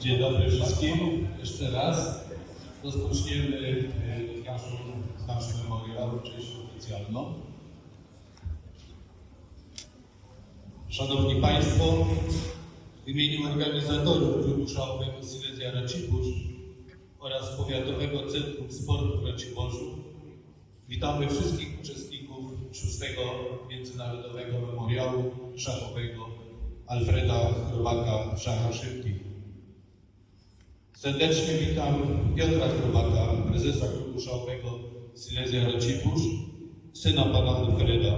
Dzień dobry wszystkim. Jeszcze raz rozpoczniemy e, naszą, nasz memoriał, część oficjalną. Szanowni Państwo, w imieniu organizatorów klubu szałowego Silesia Raciborz oraz Powiatowego Centrum Sportu w Raciborzu witamy wszystkich uczestników szóstego Międzynarodowego Memoriału Szachowego Alfreda Chrobaka w szachach szybkich. Serdecznie witam Piotra Chrobaka, prezesa klubu szachowego Silesia Raciborz, syna pana Alfreda.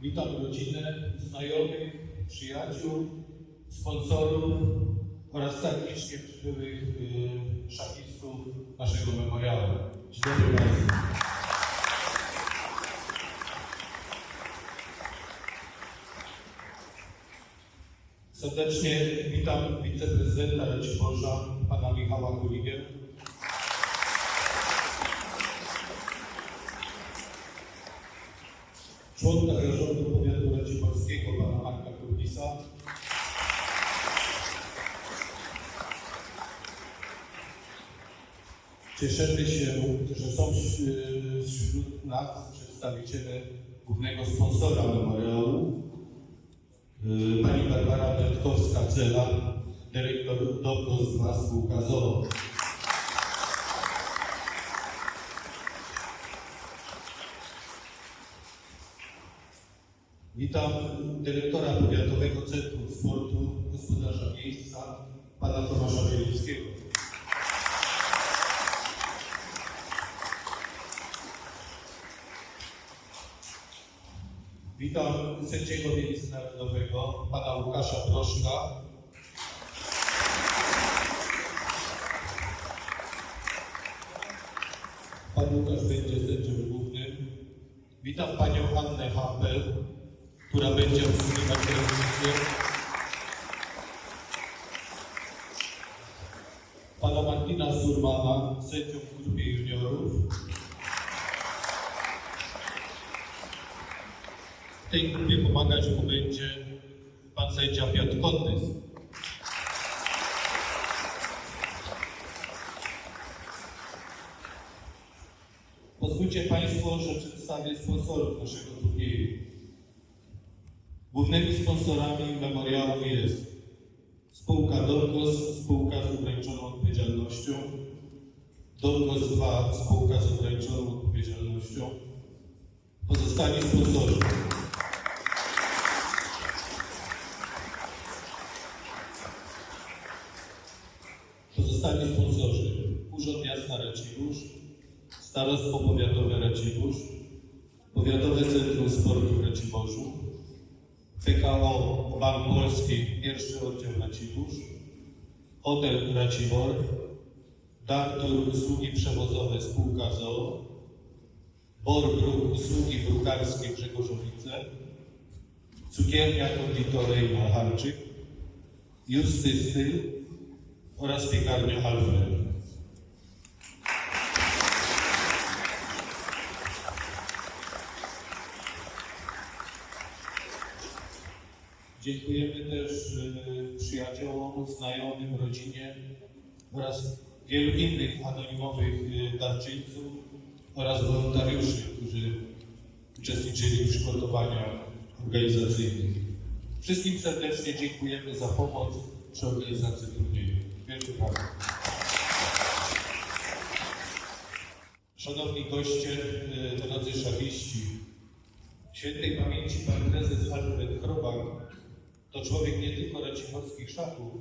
Witam rodzinę, znajomych, przyjaciół, sponsorów oraz tak licznie przybyłych y, szachistów naszego memoriału. Dzień dobry Państwu. Serdecznie witam wiceprezydenta Raciborza, pana Michała Kuligę. członka zarządu powiatu raciborskiego pana Marka Kurbisa, Cieszymy się, że są wś- wśród nas przedstawiciele głównego sponsora memoriału, pani Barbara Bertkowska-Cela, dyrektor Dobrostwa Spółka ZOO. Witam dyrektora Powiatowego Centrum Sportu, gospodarza miejsca, pana Tomasza Bielickiego. Witam sędziego międzynarodowego, pana Łukasza Proszka. Pan Łukasz będzie sędzią głównym. Witam panią Annę Hampel, która będzie obsługiwać transmisję. Pana Martina Surmana, sędzią w grupie juniorów. W tej grupie pomagać mu będzie pan sędzia Piotr Kondys. Pozwólcie Państwo, że przedstawię sponsorów naszego turnieju. Głównymi sponsorami memoriału jest spółka Dorgos, spółka z ograniczoną odpowiedzialnością, Dorgos 2, spółka z ograniczoną odpowiedzialnością, pozostali sponsorzy. Pozostali sponsorzy Urząd Miasta Racibórz, Starostwo Powiatowe Racibórz, Powiatowe Centrum Sportu w Raciborzu, PKO Bank Polski, pierwszy oddział Racibórz, Hotel Racibor, Dartur Usługi Przewozowe Spółka ZOO, Borbruk Usługi Brukarskie Grzegorzowice, Cukiernia Konditoryjna Harczyk, Justy Styl oraz Piekarnia Alfred. Dziękujemy też e, przyjaciołom, znajomym, rodzinie oraz wielu innych anonimowych e, darczyńców oraz wolontariuszy, którzy uczestniczyli w przygotowaniach organizacyjnych. Wszystkim serdecznie dziękujemy za pomoc przy organizacji turnieju. Wielkie brawa. Szanowni goście, e, drodzy szachiści, świętej pamięci pan prezes Alfred Chrobak to człowiek nie tylko raciborskich szachów,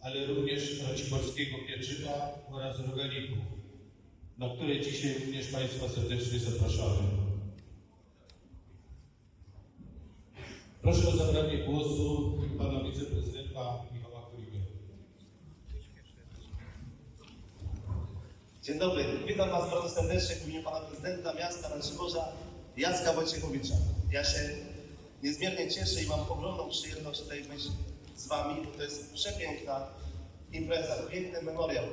ale również raciborskiego pieczywa oraz roganików, na które dzisiaj również Państwa serdecznie zapraszamy. Proszę o zabranie głosu pana wiceprezydenta Michała Kuligę. Dzień dobry, witam Was bardzo serdecznie w imieniu Pana Prezydenta Miasta Raciborza Jacka Wojciechowicza. Ja się niezmiernie cieszę i mam ogromną przyjemność tutaj być z Wami. To jest przepiękna impreza, piękny memoriał.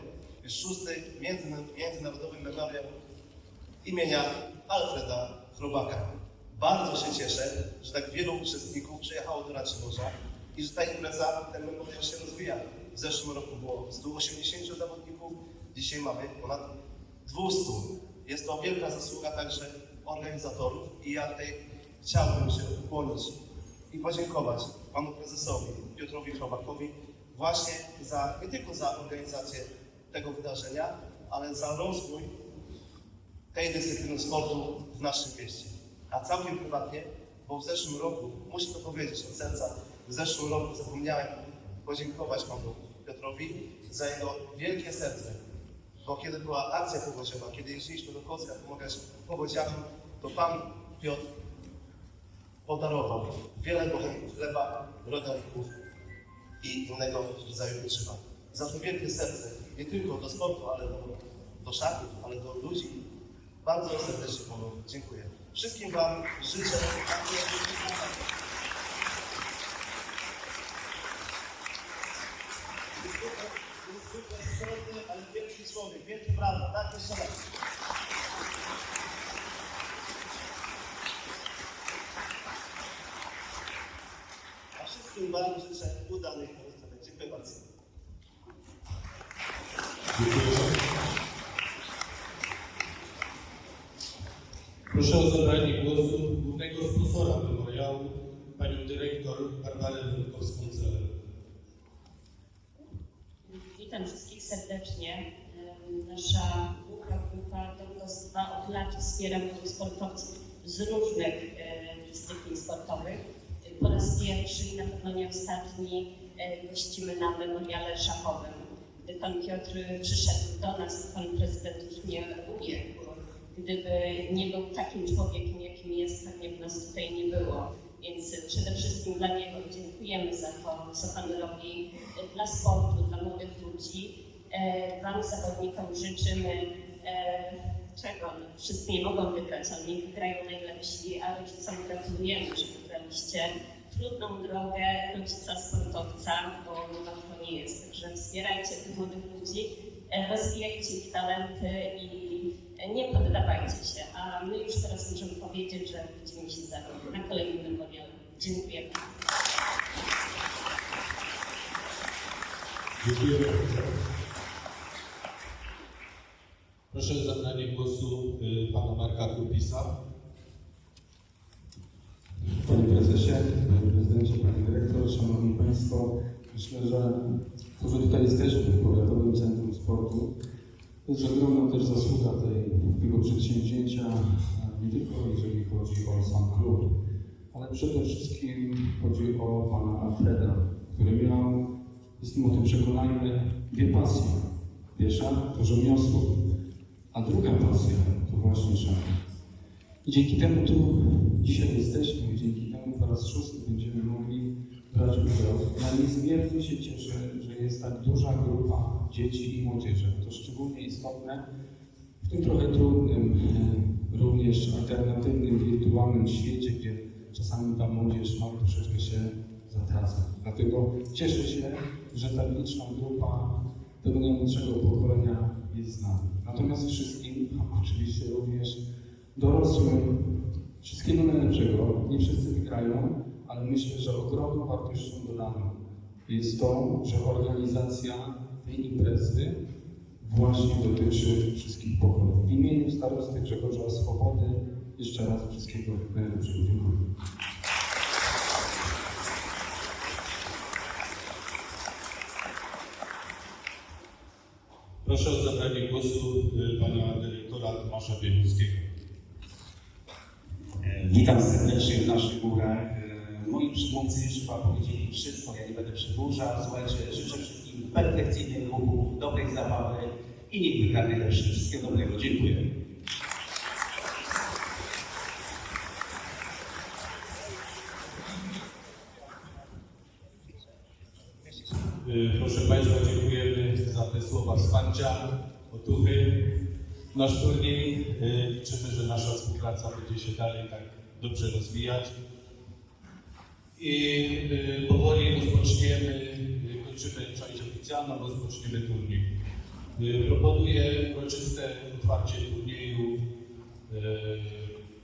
Szósty międzyna- międzynarodowy memoriał imienia Alfreda Chrobaka. Bardzo się cieszę, że tak wielu uczestników przyjechało do Raciborza i że ta impreza, ten memoriał się rozwija. W zeszłym roku było 180 zawodników, dzisiaj mamy ponad 200. Jest to wielka zasługa także organizatorów i ja tutaj chciałbym się ukłonić i podziękować panu prezesowi Piotrowi Chrobakowi właśnie za, nie tylko za organizację tego wydarzenia, ale za rozwój tej dyscypliny sportu w naszym mieście. A całkiem prywatnie, bo w zeszłym roku, muszę to powiedzieć od serca, w zeszłym roku zapomniałem podziękować panu Piotrowi za jego wielkie serce. Bo kiedy była akcja powodziowa, kiedy jeździliśmy do Kocka pomagać powodzianom, to pan Piotr podarował wiele bochenków chleba, rodalików i innego rodzaju pieczywa. Za to wielkie serce, nie tylko do sportu, ale do, do szatów, ale do ludzi. Bardzo serdecznie panu dziękuję. Wszystkim wam życzę. Niezwykle skromny, ale wielki człowiek, wielki brawa, tak jeszcze raz. A wszystkim wam życzę udanych rozgrywek. Dziękuję bardzo. Proszę o zabranie głosu głównego sponsora memoriału, panią dyrektor Barbarę Wyrkowską-Celer. Witam wszystkich serdecznie. Nasza długa grupa Drogostwa od lat wspiera młodych sportowców z różnych dyscyplin sportowych. Po raz pierwszy i na pewno nie ostatni e, gościmy na memoriale szachowym. Gdy pan Piotr przyszedł do nas, pan prezydent już nie ubiegł. Gdyby nie był takim człowiekiem, jakim jest, pewnie by nas tutaj nie było. Więc przede wszystkim dla niego dziękujemy za to, co Pan robi dla sportu, dla młodych ludzi. E, Wam, zawodnikom, życzymy e, czego? No, wszyscy nie mogą wygrać, nie wygrają najlepsi, a rodzicom gratulujemy, że wybraliście trudną drogę rodzica sportowca, bo łatwo nie jest. Także wspierajcie tych młodych ludzi, e, rozwijajcie ich talenty i nie poddawajcie się. A my już teraz możemy powiedzieć, że widzimy się za rok na kolejnym memoriale. Dziękuję. Dziękuję. Proszę o zabranie głosu y, pana Marka Kupisa. Panie Prezesie, Panie Prezydencie, Panie Dyrektor, Szanowni Państwo, myślę, że to, że tutaj jesteśmy w Powiatowym Centrum Sportu, to jest ogromna też zasługa tej, tego przedsięwzięcia, nie tylko jeżeli chodzi o sam klub, ale przede wszystkim chodzi o Pana Alfreda, który miał, jestem o tym przekonany, dwie pasje. Pierwsza to rzemiosło, a druga pasja to właśnie szach. I dzięki temu tu dzisiaj jesteśmy i dzięki temu po raz szósty będziemy mogli brać udział. Ja niezmiernie się cieszę, że jest tak duża grupa dzieci i młodzieży. To szczególnie istotne w tym trochę trudnym, e, również alternatywnym, wirtualnym świecie, gdzie czasami ta młodzież no, troszeczkę się zatraca. Dlatego cieszę się, że ta liczna grupa tego najmłodszego pokolenia jest z nami. Natomiast wszystkim, oczywiście również dorosłym, wszystkiego najlepszego. Nie wszyscy wygrają, ale myślę, że ogromną wartością dodaną jest to, że organizacja tej imprezy właśnie dotyczy wszystkich pokoleń. W imieniu starosty Grzegorza Swobody jeszcze raz wszystkiego najlepszego. Dziękuję. Proszę o zabranie głosu y, pana dyrektora Tomasza Bieluskiego. E, Witam serdecznie w naszych górach. E, Moi przymówcy już chyba powiedzieli wszystko, ja nie będę przedłużał. Słuchajcie, życzę wszystkim perfekcyjnych ruchów, dobrej zabawy i niech wygra najlepszy. Wszystkiego dobrego. Dziękuję. Y, Proszę Państwa, dziękujemy za te słowa wsparcia, otuchy. Nasz turniej, y, liczymy, że nasza współpraca będzie się dalej tak dobrze rozwijać. I y, powoli rozpoczniemy, y, kończymy część oficjalną, rozpoczniemy turniej. Proponuję uroczyste otwarcie turnieju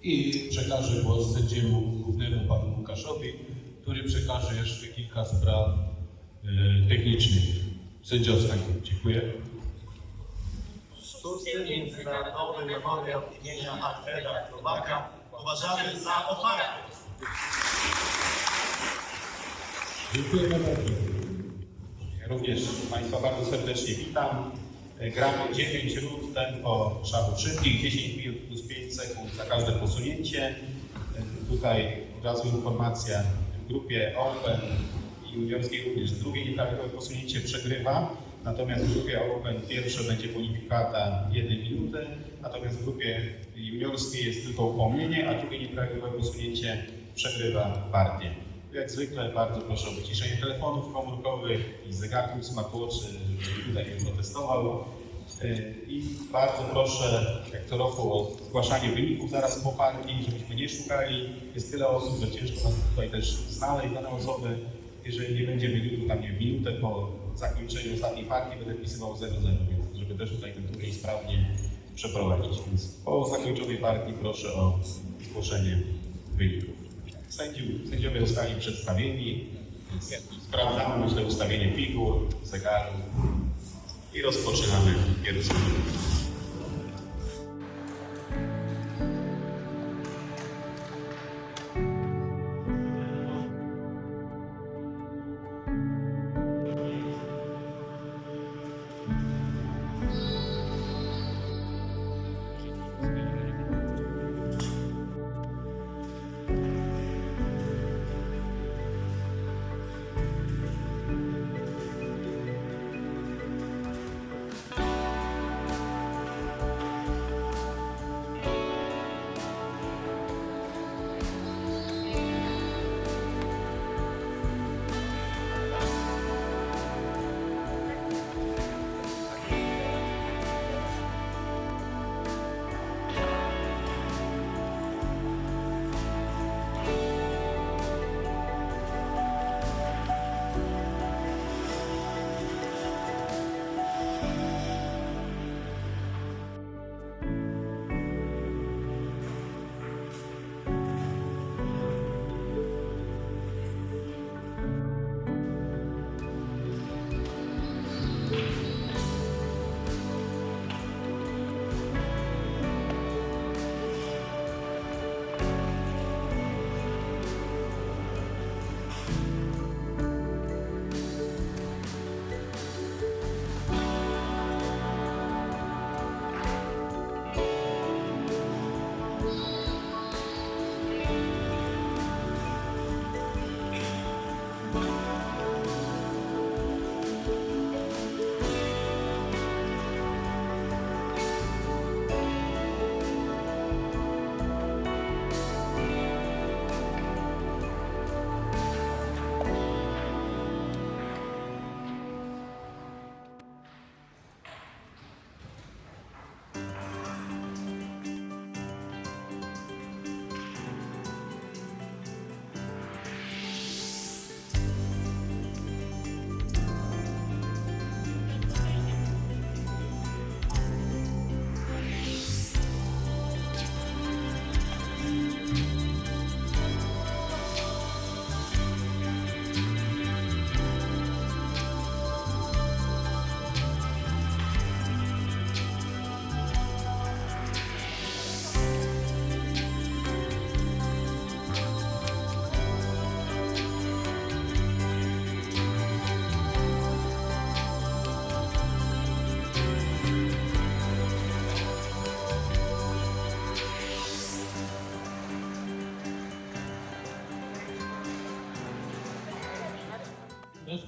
i przekażę głos sędziemu głównemu panu Łukaszowi, który przekaże jeszcze kilka spraw technicznych. Sędzia Ostańko, dziękuję. Szósty Międzynarodowy Memoriał imienia Alfreda Chrobaka uważamy za otwarty. Dziękuję bardzo. Ja również Państwa bardzo serdecznie witam. Gramy 9 rund, tempo szachów szybkich, 10 minut plus 5 sekund za każde posunięcie. Tutaj od razu informacja w grupie Open i juniorskiej również drugie nieprawidłowe posunięcie przegrywa. Natomiast w grupie Open pierwsze będzie bonifikata 1 minuty, natomiast w grupie juniorskiej jest tylko upomnienie, a drugie nieprawidłowe posunięcie przegrywa partię. Jak zwykle bardzo proszę o wyciszenie telefonów komórkowych i zegarków smartwatchy, żeby tutaj nie protestował. Yy, I bardzo proszę, jak co roku, o zgłaszanie wyników zaraz po partii, żebyśmy nie szukali. Jest tyle osób, że ciężko nas tutaj też znaleźć dane osoby. Jeżeli nie będzie wyniku tam nie minutę po zakończeniu ostatniej partii, będę wpisywał 0-0, więc żeby też tutaj ten turniej sprawnie przeprowadzić. Więc po zakończonej partii proszę o zgłoszenie wyników. Sędziów, sędziowie zostali przedstawieni, sprawdzamy myślę ustawienie figur, zegarów i rozpoczynamy pierwszy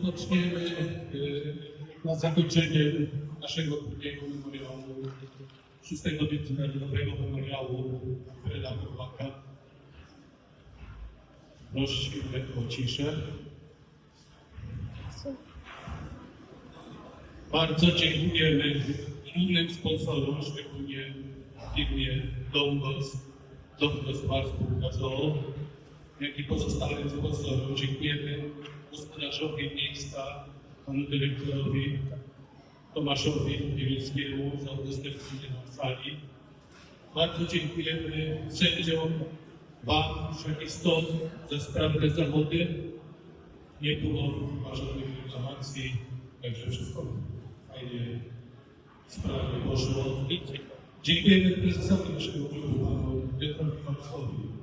Rozpoczniemy y, na zakończenie naszego turnieju memoriału, szóstego międzynarodowego memoriału Freda Chłopaka. Prosimy o ciszę. Bardzo dziękujemy innym sponsorom, szczególnie firmie Bar Spółka ZOO, jak i pozostałym sponsorom. Dziękujemy gospodarzowi miejsca, panu dyrektorowi Tomaszowi Bielickiemu za udostępnienie nam sali. Bardzo dziękujemy sędziom, Wam, żurnalistom za sprawne zawody. Nie było żadnych reklamacji, także wszystko fajnie, sprawnie poszło. Dziękujemy prezesowi naszego klubu, panu Piotrowi Markowi.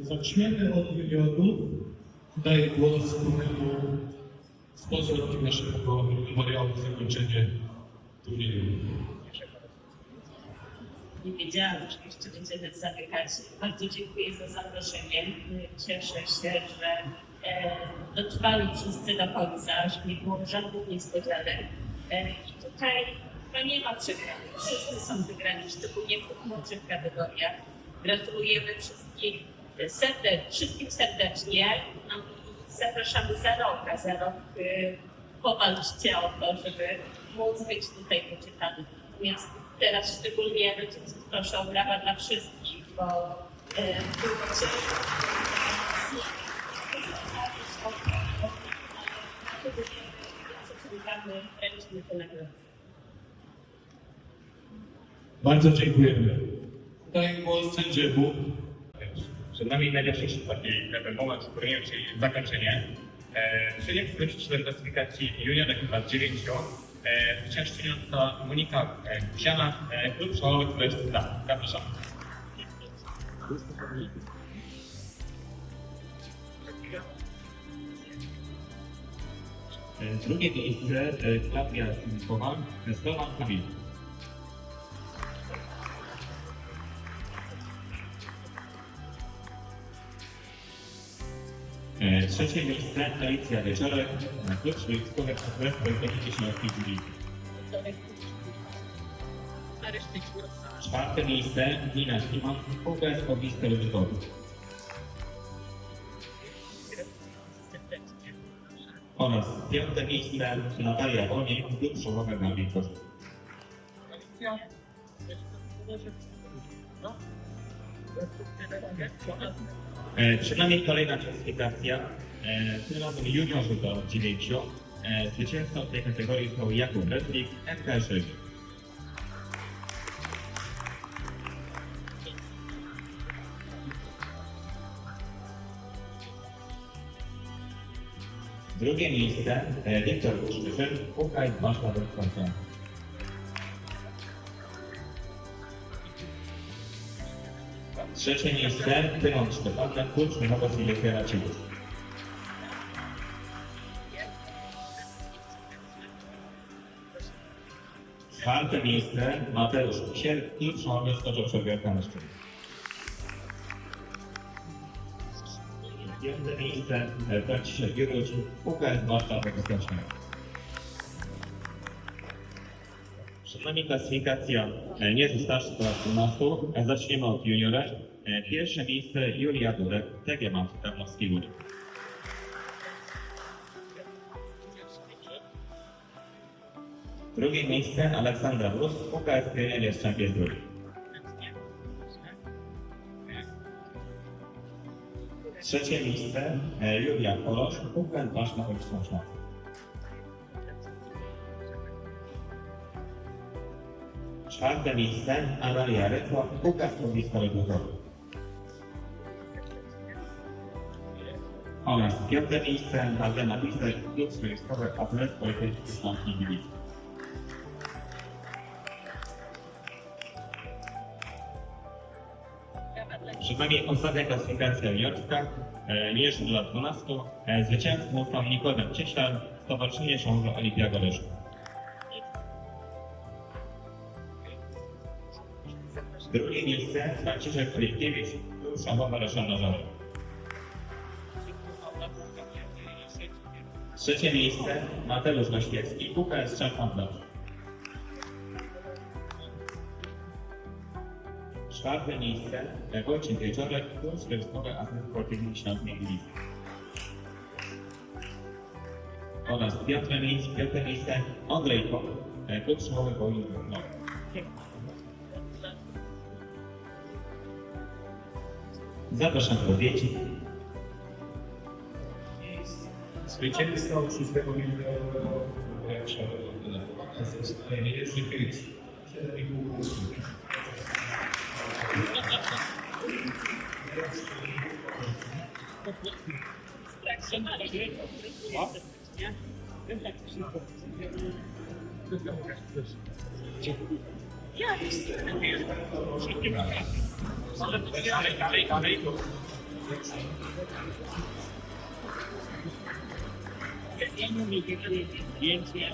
Zaczniemy od juniorów. Daję głos drugiemu sponsorowi naszego memoriału zakończenie turnieju. Nie wiedziałam, jeszcze będziemy zamykać. Bardzo dziękuję za zaproszenie. Cieszę się, że e, dotrwali wszyscy do końca, że nie było żadnych niespodzianek. E, I tutaj no nie ma przegranych. Wszyscy są wygrani, szczególnie w tych młodszych kategoriach. Gratulujemy wszystkich, e, wszystkim serdecznie. I zapraszamy za rok, a za rok e, powalczcie o to, żeby móc być tutaj poczytany. Natomiast teraz szczególnie rodziców proszę o brawa dla wszystkich, bo e, było ciężko. Bardzo dziękujemy. Daję głos sędziemu. Przed nami najważniejszy taki moment w turnieju, czyli zakończenie. E, czyli jak skończyliśmy klasyfikacji juniorek lat 9, e, zwyciężczyniąca Monika e, Kusiana, e, szkoły Królestw Dam. Zapraszam. Drugie miejsce e, Klaudia Filipowa, Stolan Kamil. Trzecie miejsce Alicja Wieczorek, klub Szwedzkowy Kongres Politechniki Śląskiej Dziedziny. Czwarte miejsce Nina Szliman, Kongres Ognisko Ludowy. Oraz piąte miejsce Natalia Wonik, klub Szołowe na Wilkowic. E, Przed nami kolejna klasyfikacja. E, Tym razem juniorzy do 9. E, Zwycięzcą tej kategorii został Jakub Reslik, MK6. Drugie miejsce e, Wiktor Kuszczyszyn, UKAI Baszta Wrocławia. Trzecie miejsce Tymon Szczepanek, klub Szmychowa Silesja Racibórz. Czwarte miejsce Mateusz klub Szmychowa Skoczowcza Wielka Mężczyzna. Piąte miejsce Franciszek Gieruć, UKS Baszta Wrocławia. Przed nami klasyfikacja nie lat 12. E, Zaczniemy od juniorek. E, Pierwsze miejsce Julia Durek, TG Tarnowski Łódź. Drugie miejsce Aleksandra Brus, UKS Pionier Szczępie Zdrój. Trzecie miejsce e, Julia Kolosz, UKS Ważna Śląska. Czwarte miejsce Amalia Rycław, UKS Poblisko Rybuchowy. Oraz piąte miejsce Magdalena Pisek, klub swoiskowy AWS Politechniki Śląskiej Gliwice. Przed nami ostatnia klasyfikacja juniorska, e, mniejszy do lat 12. E, Zwycięzcą został Nikodem Cieślar, Stowarzyszenie Szanowne Olimpia Goryszów. Drugie miejsce Franciszek Oliwkiewicz, klub Szanowna Reszana Trzecie miejsce Mateusz Nośkiewski, UKS Czerwony Czwarte miejsce Wojciech Wieczorek, klub Związkowy Asystent Politechniki Śląskiej Gliwice. Oraz piąte miejsce, piąte miejsce Andrzej Kok, klub Wojny. Zapraszam do Zwycięzca stał 6 milionowego gracza Zdjęcie.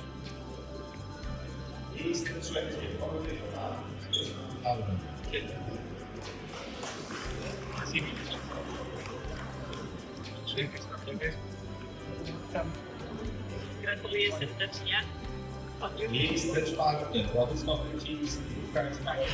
Gratuluję serdecznie. Miejsce czwarte. Władysław Wójciński. Charyzmatyk.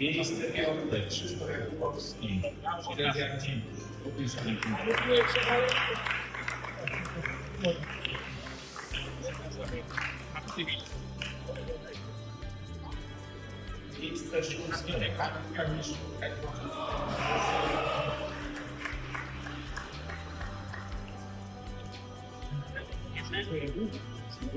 Miejsce piąte. Krzysztof Jakubowski. Silesia Dziś. Również Miejsce szóste. Kamil Kamiszuk.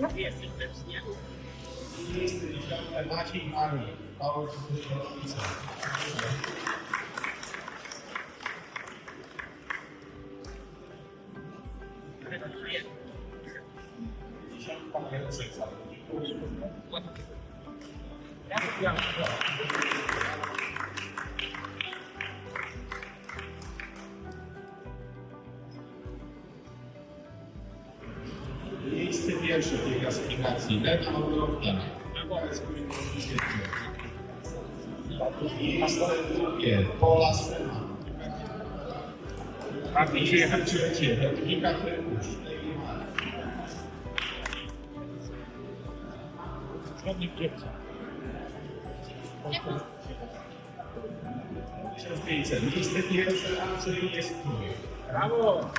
Kolarski. Laura Kielice. Również Miejsce ósme. Szymon Warte. Każdy z niego 26 punktów. Miejsce dziewiąte. Franciszek Serdański. Skąd ten Dalej. O, Gratuluję serdecznie. Maciej Marek. Paweł Kierownica. Pierwsze w tej klasyfikacji. Lena Ogromna. Miejsce drugie. Pola Sema. Miejsce trzecie. Dominika Trybusz. Miejsce pierwsze Andrzej jest brawo.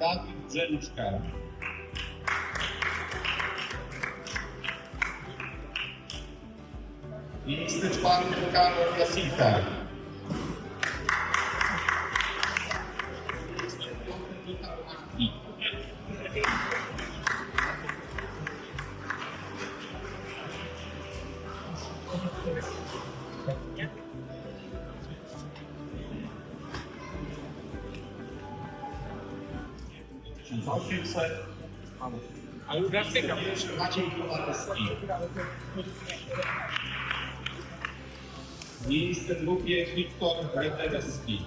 Dawid Brzeluszka. Miejsce czwarte Karol Jasita. Pierwsze Maciej Kowalski. Miejsce drugie Wiktor Rederski.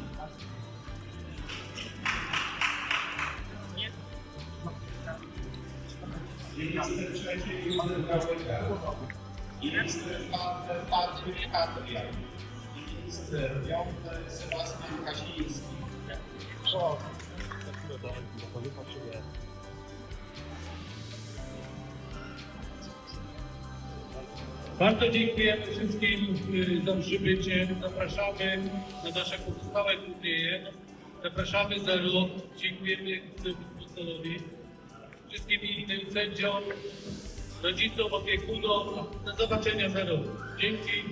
Miejsce trzecie Józef Gałęga. Miejsce czwarte Patryk Adrian. Miejsce piąte Sebastian Kasiński. Bardzo dziękujemy wszystkim za przybycie. Zapraszamy na nasze pozostałe turnieje. Zapraszamy za rok. Dziękujemy sponsorowi. Wszystkim innym sędziom, rodzicom, opiekunom. Do zobaczenia za rok. Dzięki.